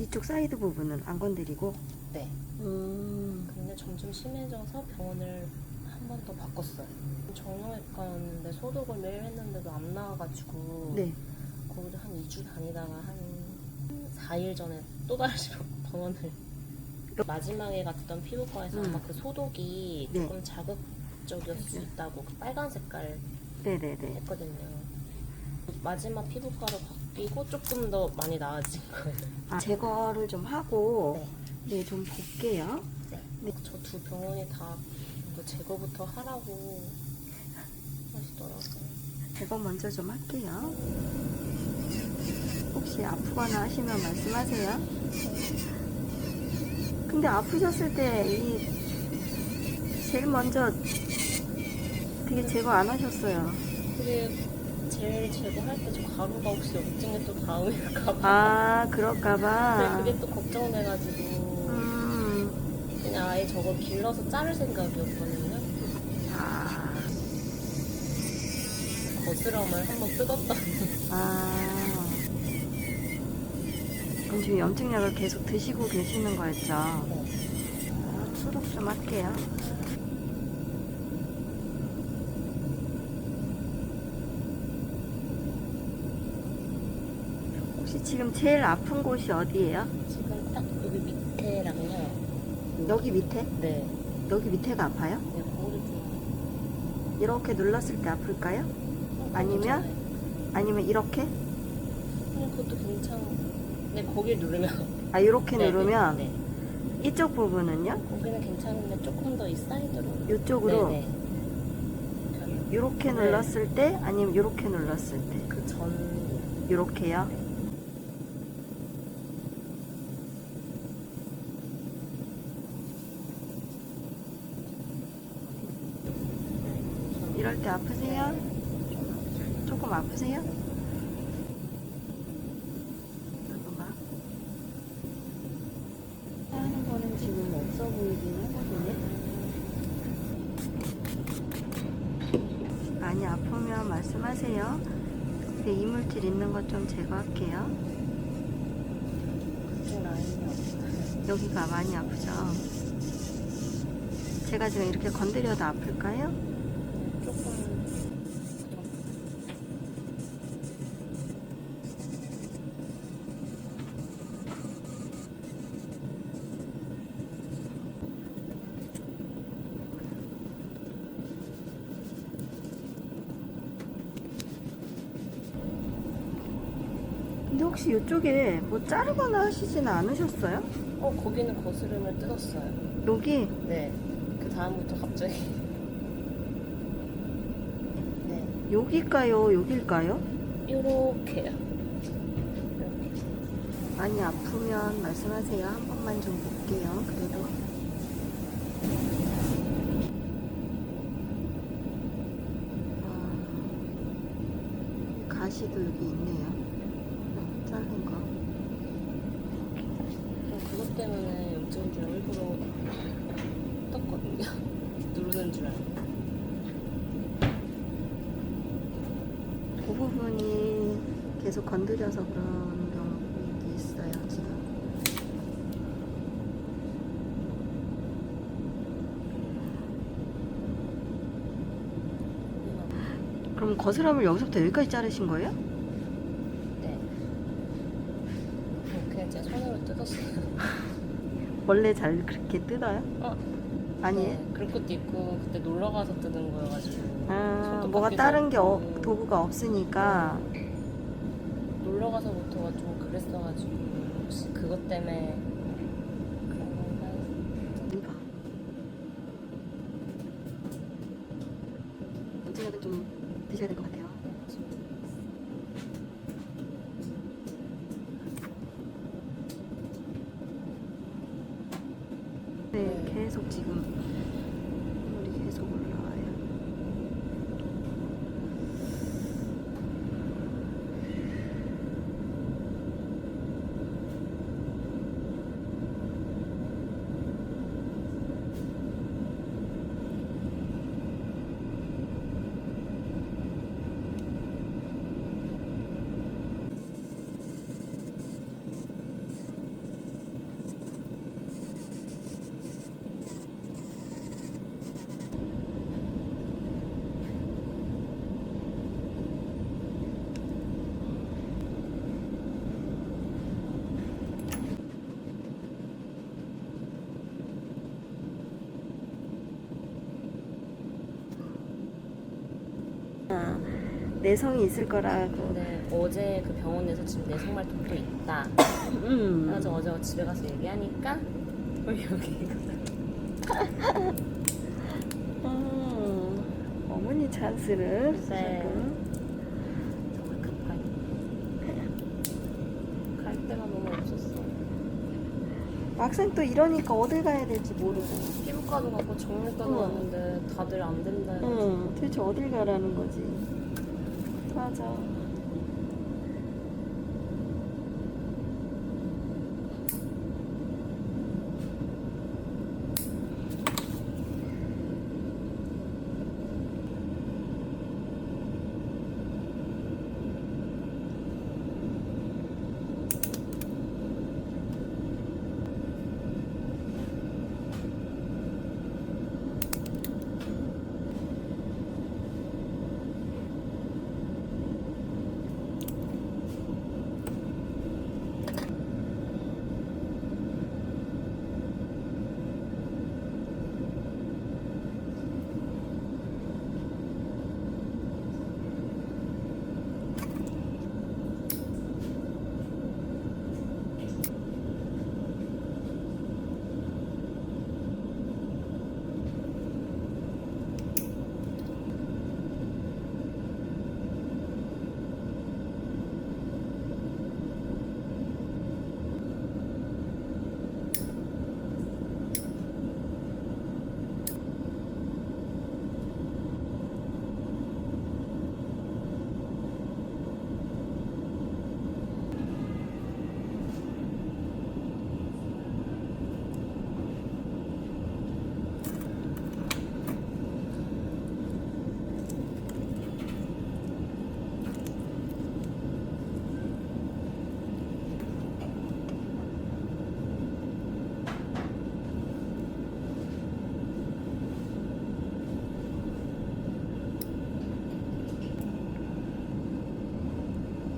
이쪽 사이드 부분은 안 건드리고. 네. 음. 근데 점점 심해져서 병원을 한 번 더 바꿨어요. 정형외과 였는데 소독을 매일 했는데도 안 나와가지고 네. 거기도 한 2주 다니다가 한 4일 전에 또 다시 병원을 마지막에 갔던 피부과에서 음. 아마 그 소독이 네. 조금 자극적일 수 있다고 그 빨간 색깔 네네네. 했거든요. 마지막 피부과로 바 뀌고 조금 더 많이 나아진 거예요. 아, 제거를 좀 하고, 네. 네, 좀 볼게요. 네. 저 두 병원이 다 이거 제거부터 하라고 하시더라고요. 제거 먼저 좀 할게요. 혹시 아프거나 하시면 말씀하세요. 근데 아프셨을 때, 이, 제일 먼저 되게 제거 안 하셨어요. 그게 제일 제거할 때 저 가루가 혹시 염증에 또 닿을까 봐. 아, 근데 그럴까봐. 그게 또 걱정돼가지고 음, 그냥 아예 저걸 길러서 자를 생각이었거든요. 아, 거스럼을 한번 뜯었더니 아. 그럼 지금 염증약을 계속 드시고 계시는 거였죠? 네. 아, 수독 좀 할게요. 혹시 지금 제일 아픈 곳이 어디예요? 지금 딱 여기 밑에랑요. 여기 밑에? 네. 여기 밑에가 아파요? 네, 거기 좀. 이렇게 눌렀을 때 아플까요? 아니면? 괜찮아요. 아니면 이렇게? 음, 그것도 괜찮아. 네, 거길 누르면. 아, 이렇게 네, 누르면 네, 이쪽 부분은요? 네. 거기는 괜찮은데 조금 더 이 사이드로. 이쪽으로 네, 네. 이렇게 네. 눌렀을 때 아니면 이렇게 눌렀을 때 그 전 이렇게요? 때 아프세요? 조금 아프세요? 잠깐만. 하는 거는 지금 없어 보이긴 하거든요. 많이 아프면 말씀하세요. 그 이물질 있는 것 좀 제거할게요. 여기가 많이 아프죠? 제가 지금 이렇게 건드려도 아플까요? 조금. 근데 혹시 이쪽에 뭐 자르거나 하시지는 않으셨어요? 어, 거기는 거스름을 뜯었어요. 여기 네. 그 다음부터 갑자기. 네. 여기일까요? 여길까요? 요렇게요. 이렇게. 많이 아프면 말씀하세요. 한 번만 좀 볼게요. 그래도 아, 가시도 여기 있네요. 어, 자른 거. 그냥 그것 때문에 염증인 줄 일부러 떴거든요. 누르는 줄 알고. 그 부분이 계속 건드려서 그런 경우도 있어요, 지금. 그럼 거스람을 여기서부터 여기까지 자르신 거예요? 네. 그냥 제 손으로 뜯었어요. 원래 잘 그렇게 뜯어요? 어? 아니에요? 네, 그럴 것도 있고 그때 놀러 가서 뜯은 거여가지고 아, 손톱 뭐가 다른 게 어. 도구가 없으니까. 놀러 가서부터가 좀 그랬어가지고 혹시 그것 때문에 그런 건가 이거. 염증약은 좀 드셔야 될 것 같아요. 네, 계속 지금 물이 계속 올라 내성이 있을 거라고. 근데 어제 그 병원에서 지금 내성 말통도 있다. 음. 그래서 어제 집에 가서 얘기하니까 우리 여기 음, 어머니 찬스를 네. 조금. 정말 급하게 갈 데가 너무 없었어. 막상 또 이러니까 어딜 가야 될지 모르고. 피부과도 가고 정형외과도 응. 갔는데 다들 안 된다. 응, 도대체 어딜 가라는 거지. 맞아.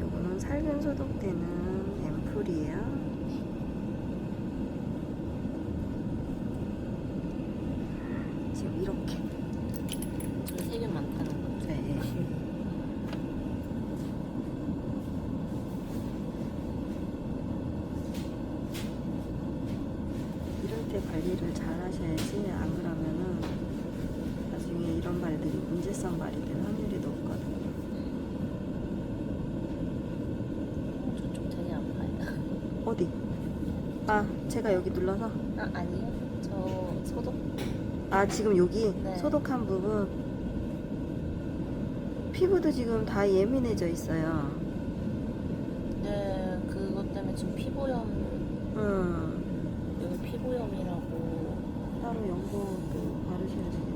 요거는 살균 소독되는 앰플이에요. 지금 이렇게. 저 세균 많다는 거. 네. 이럴 때 관리를 잘 하셔야지 안 그러면은 나중에 이런 말들이 문제성 말이 될확률이 높거든요. 저쪽 되게 아파요. 어디? 아, 제가 여기 눌러서? 아 아니요. 저 소독. 아, 지금 여기 네. 소독한 부분. 피부도 지금 다 예민해져 있어요. 네 그것 때문에 지금 피부염 음, 여기 피부염이라고. 따로 연고도 바르셔야 되겠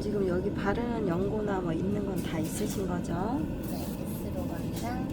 지금 여기 바르는 연고나 뭐 있는 건 다 있으신 거죠? 네, 에스로건이랑